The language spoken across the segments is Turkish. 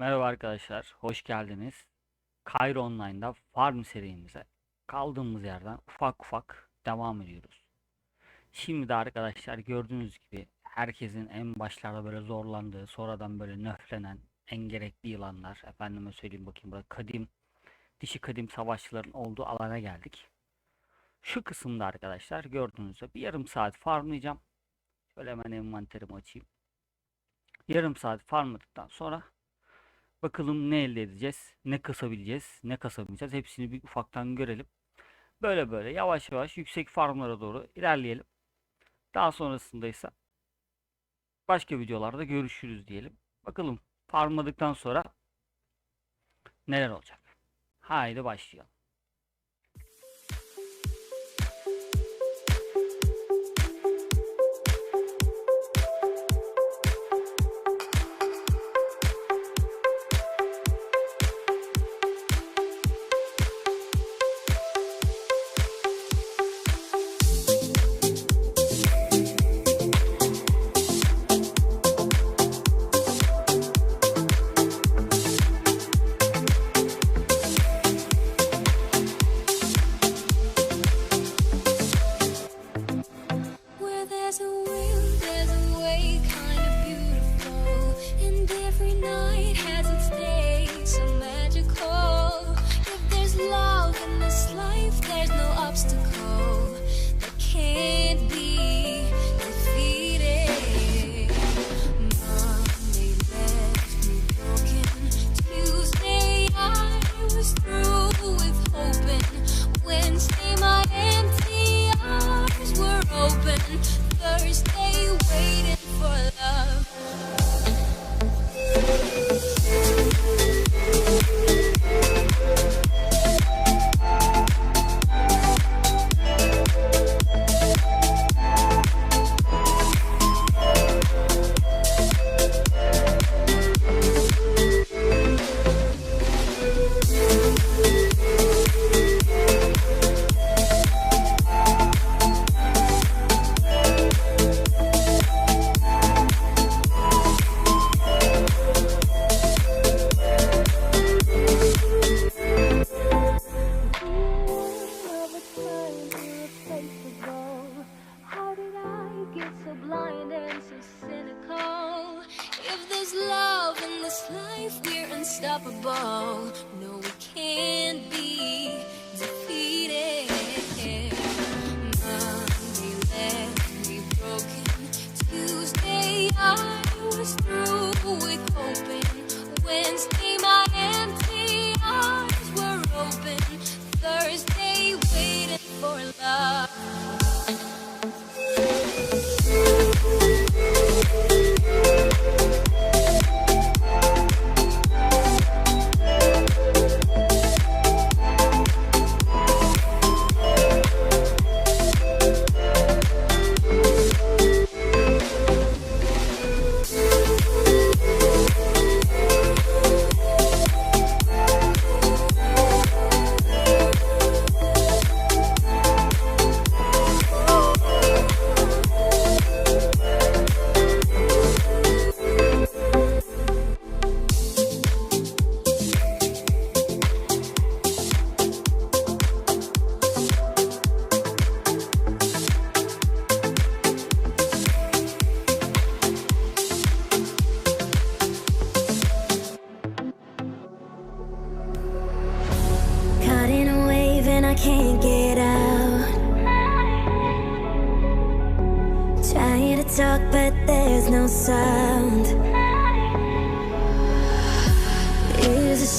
Merhaba arkadaşlar, hoş geldiniz. Cairo Online'da Farm serimize kaldığımız yerden ufak ufak devam ediyoruz. Şimdi de arkadaşlar gördüğünüz gibi herkesin en başlarda böyle zorlandığı, sonradan böyle nöflenen en gerekli yılanlar, efendime söyleyeyim bakayım burada kadim, dişi kadim savaşçıların olduğu alana geldik. Şu kısımda arkadaşlar gördüğünüz gibi bir yarım saat farmlayacağım. Şöyle hemen envanterimi açayım. Yarım saat farmladıktan sonra Bakalım ne elde edeceğiz, ne kasabileceğiz, ne kasamayacağız. Hepsini bir ufaktan görelim. Böyle böyle yavaş yavaş yüksek farmlara doğru ilerleyelim. Daha sonrasında ise başka videolarda görüşürüz diyelim. Bakalım farmladıktan sonra neler olacak. Haydi başlayalım.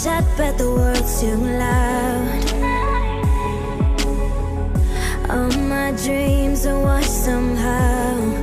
Shut, but the world's too loud. All my dreams are washed somehow.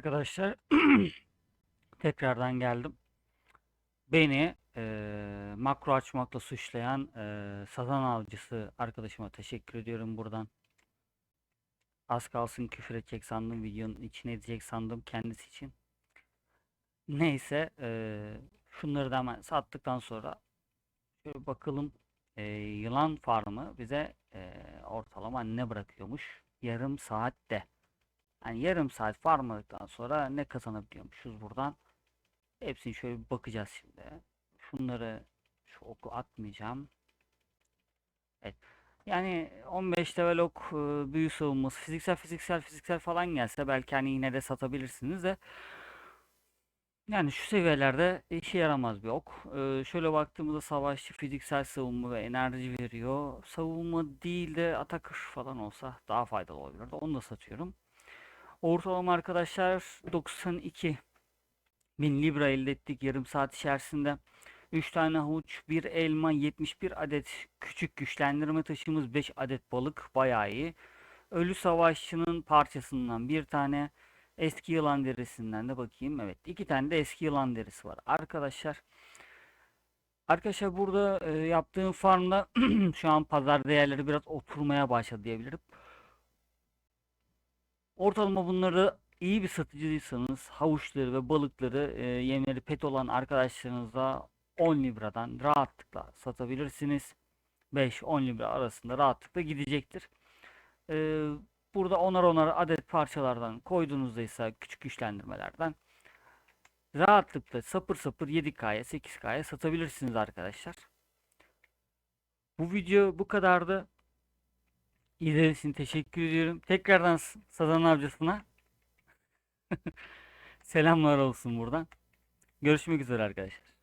Arkadaşlar tekrardan geldim. Beni eee, makro açmakla suçlayan eee sazan avcısı arkadaşıma teşekkür ediyorum buradan. Az kalsın küfür edecek sandım videonun içine edecek sandım kendisi için. Neyse eee, şunları da hemen sattıktan sonra şöyle bakalım eee, yılan farmı bize eee, ortalama ne bırakıyormuş yarım saatte. Yani yarım saat farmladıktan sonra ne kazanabiliyormuşuz buradan. Hepsini şöyle bir bakacağız şimdi. Şunları şu oku atmayacağım. Evet. Yani 15 level ok e, büyü savunması fiziksel fiziksel fiziksel falan gelse belki hani yine de satabilirsiniz de yani şu seviyelerde işe yaramaz bir ok. Ee, şöyle baktığımızda savaşçı fiziksel savunma ve enerji veriyor. Savunma değil de atakır falan olsa daha faydalı olabilirdi. Onu da satıyorum. Ortalama arkadaşlar 92 bin libra elde ettik yarım saat içerisinde. 3 tane havuç, 1 elma, 71 adet küçük güçlendirme taşımız, 5 adet balık bayağı iyi. Ölü savaşçının parçasından bir tane eski yılan derisinden de bakayım. Evet iki tane de eski yılan derisi var. Arkadaşlar Arkadaşlar burada e, yaptığım farmda şu an pazar değerleri biraz oturmaya başladı diyebilirim. Ortalama bunları iyi bir satıcıysanız havuçları ve balıkları e, yemleri pet olan arkadaşlarınıza 10 libradan rahatlıkla satabilirsiniz. 5-10 libra arasında rahatlıkla gidecektir. E, burada onar onar adet parçalardan koyduğunuzda ise küçük güçlendirmelerden rahatlıkla sapır sapır 7K'ya 8K'ya satabilirsiniz arkadaşlar. Bu video bu kadardı. İzlediğiniz için teşekkür ediyorum. Tekrardan Sazan Avcısı'na selamlar olsun buradan. Görüşmek üzere arkadaşlar.